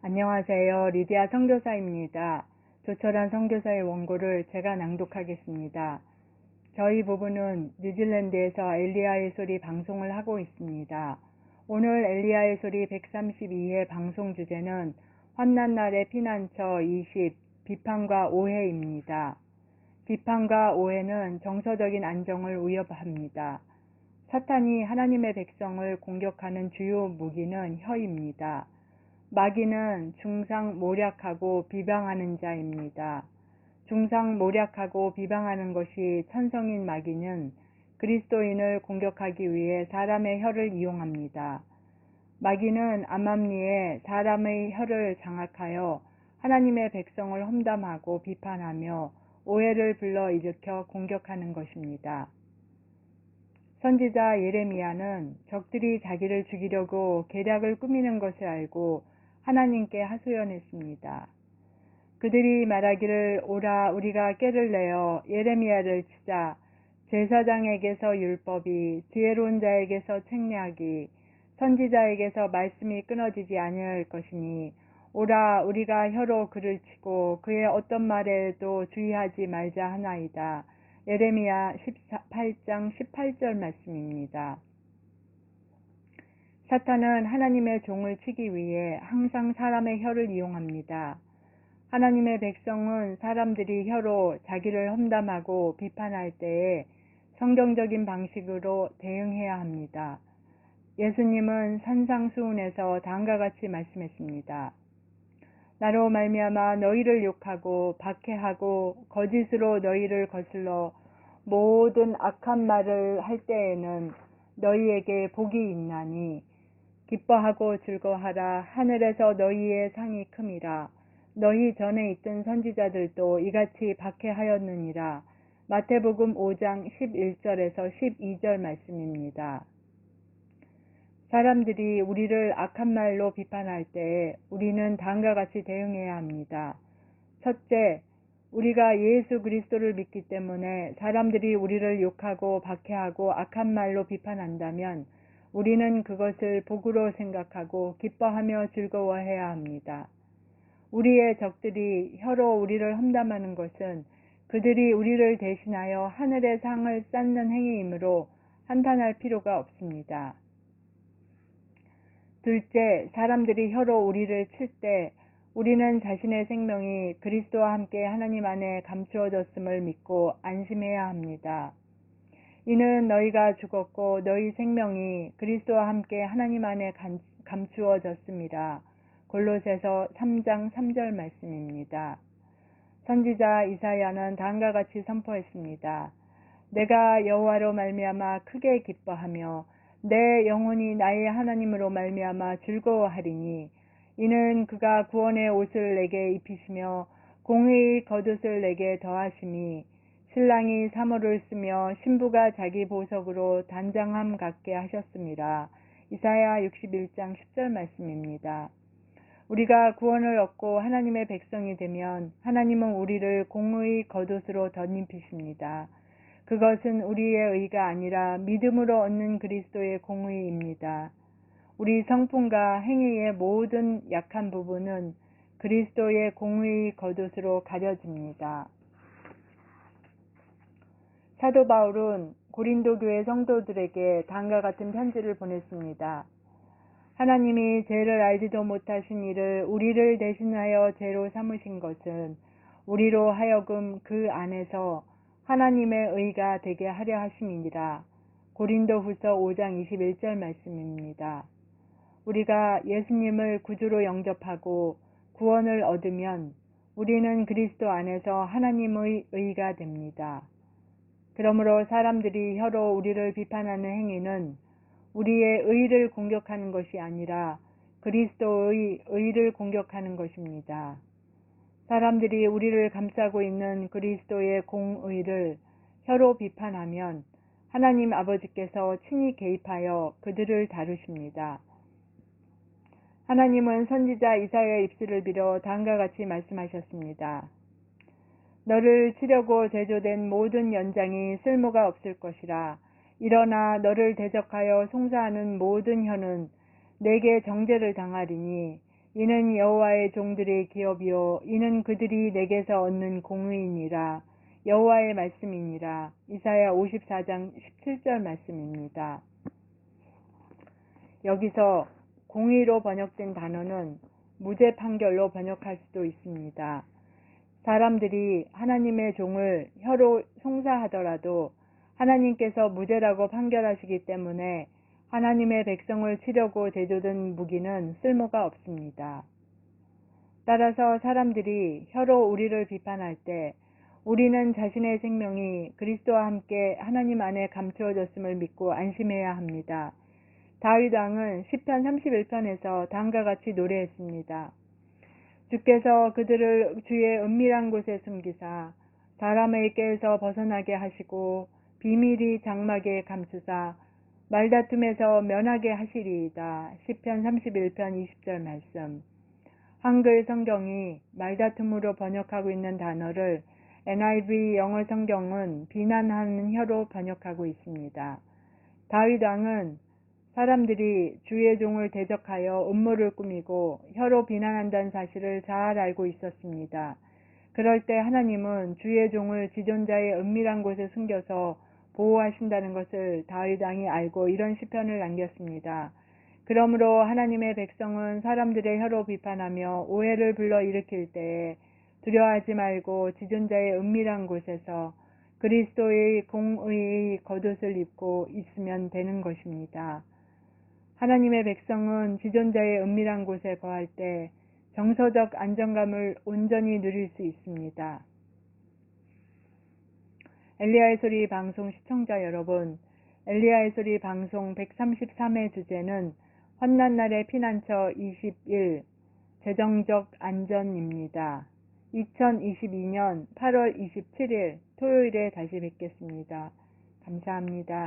안녕하세요. 리디아 선교사입니다. 조철한 선교사의 원고를 제가 낭독하겠습니다. 저희 부부는 뉴질랜드에서 엘리야의 소리 방송을 하고 있습니다. 오늘 엘리야의 소리 132회 방송 주제는 환난 날의 피난처 20 비판과 오해입니다. 비판과 오해는 정서적인 안정을 위협합니다. 사탄이 하나님의 백성을 공격하는 주요 무기는 혀입니다. 마귀는 중상 모략하고 비방하는 자입니다. 중상 모략하고 비방하는 것이 천성인 마귀는 그리스도인을 공격하기 위해 사람의 혀를 이용합니다. 마귀는 암암리에 사람의 혀를 장악하여 하나님의 백성을 험담하고 비판하며 오해를 불러 일으켜 공격하는 것입니다. 선지자 예레미야는 적들이 자기를 죽이려고 계략을 꾸미는 것을 알고 하나님께 하소연했습니다. 그들이 말하기를 오라 우리가 깨를 내어 예레미야를 치자 제사장에게서 율법이 지혜로운 자에게서 책략이 선지자에게서 말씀이 끊어지지 아니할 것이니 오라 우리가 혀로 그를 치고 그의 어떤 말에도 주의하지 말자 하나이다. 예레미야 18장 18절 말씀입니다. 사탄은 하나님의 종을 치기 위해 항상 사람의 혀를 이용합니다. 하나님의 백성은 사람들이 혀로 자기를 험담하고 비판할 때에 성경적인 방식으로 대응해야 합니다. 예수님은 산상수훈에서 다음과 같이 말씀했습니다. 나로 말미암아 너희를 욕하고 박해하고 거짓으로 너희를 거슬러 모든 악한 말을 할 때에는 너희에게 복이 있나니 기뻐하고 즐거하라 하늘에서 너희의 상이 큼이라 너희 전에 있던 선지자들도 이같이 박해하였느니라 마태복음 5장 11절에서 12절 말씀입니다. 사람들이 우리를 악한 말로 비판할 때 우리는 다음과 같이 대응해야 합니다. 첫째, 우리가 예수 그리스도를 믿기 때문에 사람들이 우리를 욕하고 박해하고 악한 말로 비판한다면 우리는 그것을 복으로 생각하고 기뻐하며 즐거워해야 합니다. 우리의 적들이 혀로 우리를 험담하는 것은 그들이 우리를 대신하여 하늘의 상을 쌓는 행위이므로 한탄할 필요가 없습니다. 둘째, 사람들이 혀로 우리를 칠 때 우리는 자신의 생명이 그리스도와 함께 하나님 안에 감추어졌음을 믿고 안심해야 합니다. 이는 너희가 죽었고 너희 생명이 그리스도와 함께 하나님 안에 감추어졌습니다. 골로새서 3장 3절 말씀입니다. 선지자 이사야는 다음과 같이 선포했습니다. 내가 여호와로 말미암아 크게 기뻐하며 내 영혼이 나의 하나님으로 말미암아 즐거워하리니 이는 그가 구원의 옷을 내게 입히시며 공의의 겉옷을 내게 더하심이 신랑이 사모를 쓰며 신부가 자기 보석으로 단장함 같게 하셨습니다. 이사야 61장 10절 말씀입니다. 우리가 구원을 얻고 하나님의 백성이 되면 하나님은 우리를 공의 겉옷으로 덧입히십니다. 그것은 우리의 의가 아니라 믿음으로 얻는 그리스도의 공의입니다. 우리 성품과 행위의 모든 약한 부분은 그리스도의 공의 겉옷으로 가려집니다. 사도 바울은 고린도 교회 성도들에게 다음과 같은 편지를 보냈습니다. 하나님이 죄를 알지도 못하신 이를 우리를 대신하여 죄로 삼으신 것은 우리로 하여금 그 안에서 하나님의 의가 되게 하려 하심이니라. 고린도 후서 5장 21절 말씀입니다. 우리가 예수님을 구주로 영접하고 구원을 얻으면 우리는 그리스도 안에서 하나님의 의가 됩니다. 그러므로 사람들이 혀로 우리를 비판하는 행위는 우리의 의를 공격하는 것이 아니라 그리스도의 의를 공격하는 것입니다. 사람들이 우리를 감싸고 있는 그리스도의 공의를 혀로 비판하면 하나님 아버지께서 친히 개입하여 그들을 다루십니다. 하나님은 선지자 이사야의 입술을 빌어 다음과 같이 말씀하셨습니다. 너를 치려고 제조된 모든 연장이 쓸모가 없을 것이라. 일어나 너를 대적하여 송사하는 모든 혀는 내게 정죄를 당하리니 이는 여호와의 종들의 기업이요 이는 그들이 내게서 얻는 공의이니라 여호와의 말씀이니라 이사야 54장 17절 말씀입니다. 여기서 공의로 번역된 단어는 무죄 판결로 번역할 수도 있습니다. 사람들이 하나님의 종을 혀로 송사하더라도 하나님께서 무죄라고 판결하시기 때문에 하나님의 백성을 치려고 대조된 무기는 쓸모가 없습니다. 따라서 사람들이 혀로 우리를 비판할 때 우리는 자신의 생명이 그리스도와 함께 하나님 안에 감추어졌음을 믿고 안심해야 합니다. 다윗 왕은 시편 31편에서 다음과 같이 노래했습니다. 주께서 그들을 주의 은밀한 곳에 숨기사 사람에게서 벗어나게 하시고 비밀이 장막에 감추사 말다툼에서 면하게 하시리이다. 시편 31편 20절 말씀. 한글 성경이 말다툼으로 번역하고 있는 단어를 NIV 영어 성경은 비난하는 혀로 번역하고 있습니다. 다윗 왕은 사람들이 주의 종을 대적하여 음모를 꾸미고 혀로 비난한다는 사실을 잘 알고 있었습니다. 그럴 때 하나님은 주의 종을 지존자의 은밀한 곳에 숨겨서 보호하신다는 것을 다윗 왕이 알고 이런 시편을 남겼습니다. 그러므로 하나님의 백성은 사람들의 혀로 비판하며 오해를 불러 일으킬 때에 두려워하지 말고 지존자의 은밀한 곳에서 그리스도의 공의의 겉옷을 입고 있으면 되는 것입니다. 하나님의 백성은 지존자의 은밀한 곳에 거할 때 정서적 안정감을 온전히 누릴 수 있습니다. 엘리야의 소리 방송 시청자 여러분, 엘리야의 소리 방송 133회 주제는 환난 날의 피난처 21 재정적 안전입니다. 2022년 8월 27일 토요일에 다시 뵙겠습니다. 감사합니다.